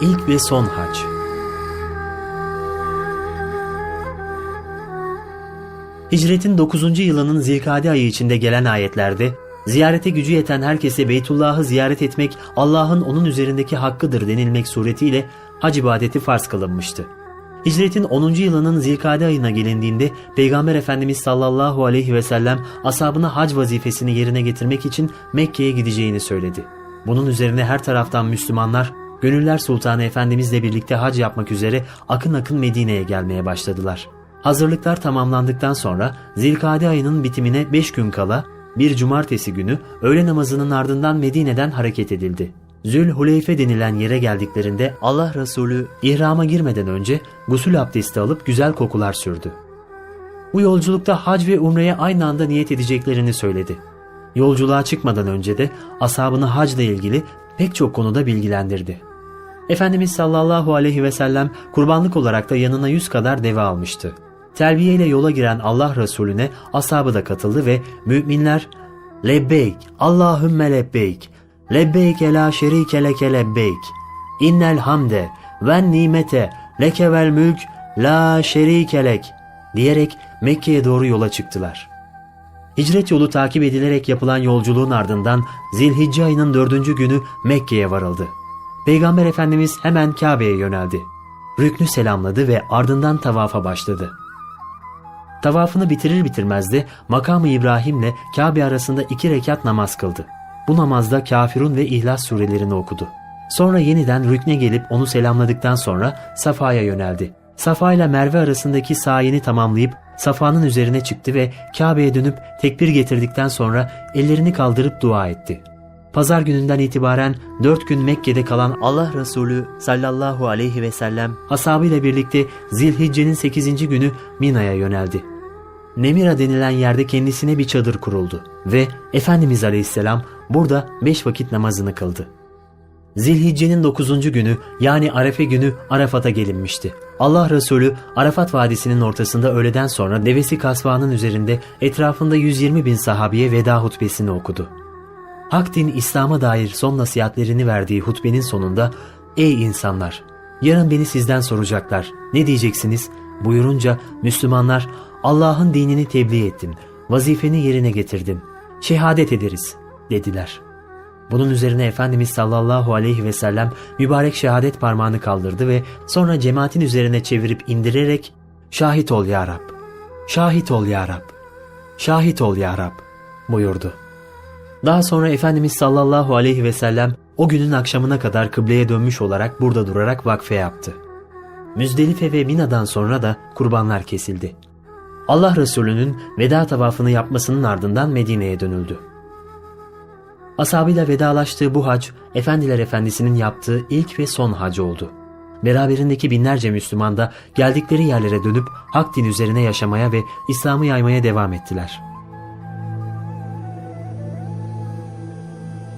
İlk ve son hac. Hicretin 9. yılının Zilkade ayı içinde gelen ayetlerde ziyarete gücü yeten herkese Beytullah'ı ziyaret etmek Allah'ın onun üzerindeki hakkıdır denilmek suretiyle hac ibadeti farz kılınmıştı. Hicretin 10. yılının Zilkade ayına gelindiğinde Peygamber Efendimiz sallallahu aleyhi ve sellem ashabına hac vazifesini yerine getirmek için Mekke'ye gideceğini söyledi. Bunun üzerine her taraftan Müslümanlar Gönüller Sultanı Efendimizle birlikte hac yapmak üzere akın akın Medine'ye gelmeye başladılar. Hazırlıklar tamamlandıktan sonra Zilkade ayının bitimine 5 gün kala bir cumartesi günü öğle namazının ardından Medine'den hareket edildi. Zülhuleyfe denilen yere geldiklerinde Allah Resulü ihrama girmeden önce gusül abdesti alıp güzel kokular sürdü. Bu yolculukta hac ve umreye aynı anda niyet edeceklerini söyledi. Yolculuğa çıkmadan önce de ashabını hacla ilgili pek çok konuda bilgilendirdi. Efendimiz sallallahu aleyhi ve sellem kurbanlık olarak da yanına yüz kadar deve almıştı. Terbiyeyle yola giren Allah Resulüne ashabı da katıldı ve müminler Lebbeyk, Allahümme lebbeyk, lebbeyk la şerike leke lebbeyk, innel hamde ve nimete leke vel mülk la şerike lek diyerek Mekke'ye doğru yola çıktılar. Hicret yolu takip edilerek yapılan yolculuğun ardından Zilhicce ayının dördüncü günü Mekke'ye varıldı. Peygamber Efendimiz hemen Kabe'ye yöneldi. Rüknü selamladı ve ardından tavafa başladı. Tavafını bitirir bitirmez de makamı İbrahim'le Kabe arasında iki rekat namaz kıldı. Bu namazda Kafirun ve İhlas surelerini okudu. Sonra yeniden rükne gelip onu selamladıktan sonra Safa'ya yöneldi. Safa ile Merve arasındaki sayini tamamlayıp Safa'nın üzerine çıktı ve Kabe'ye dönüp tekbir getirdikten sonra ellerini kaldırıp dua etti. Pazar gününden itibaren dört gün Mekke'de kalan Allah Resulü sallallahu aleyhi ve sellem ashabıyla birlikte Zilhicce'nin 8. günü Mina'ya yöneldi. Nemira denilen yerde kendisine bir çadır kuruldu ve Efendimiz aleyhisselam burada beş vakit namazını kıldı. Zilhicce'nin 9. günü yani Arefe günü Arafat'a gelinmişti. Allah Resulü Arafat Vadisi'nin ortasında öğleden sonra devesi kasvanın üzerinde etrafında 120 bin sahabiye veda hutbesini okudu. Hak din İslam'a dair son nasihatlerini verdiği hutbenin sonunda Ey insanlar! Yarın beni sizden soracaklar. Ne diyeceksiniz? Buyurunca Müslümanlar Allah'ın dinini tebliğ ettim. Vazifeni yerine getirdim. Şehadet ederiz dediler. Bunun üzerine Efendimiz sallallahu aleyhi ve sellem mübarek şehadet parmağını kaldırdı ve sonra cemaatin üzerine çevirip indirerek Şahit ol ya Rab, şahit ol ya Rab, şahit ol ya Rab buyurdu. Daha sonra Efendimiz sallallahu aleyhi ve sellem o günün akşamına kadar kıbleye dönmüş olarak burada durarak vakfe yaptı. Müzdelife ve Mina'dan sonra da kurbanlar kesildi. Allah Resulü'nün veda tavafını yapmasının ardından Medine'ye dönüldü. Ashabıyla vedalaştığı bu hac, Efendiler Efendisi'nin yaptığı ilk ve son hac oldu. Beraberindeki binlerce Müslüman da geldikleri yerlere dönüp hak din üzerine yaşamaya ve İslam'ı yaymaya devam ettiler.''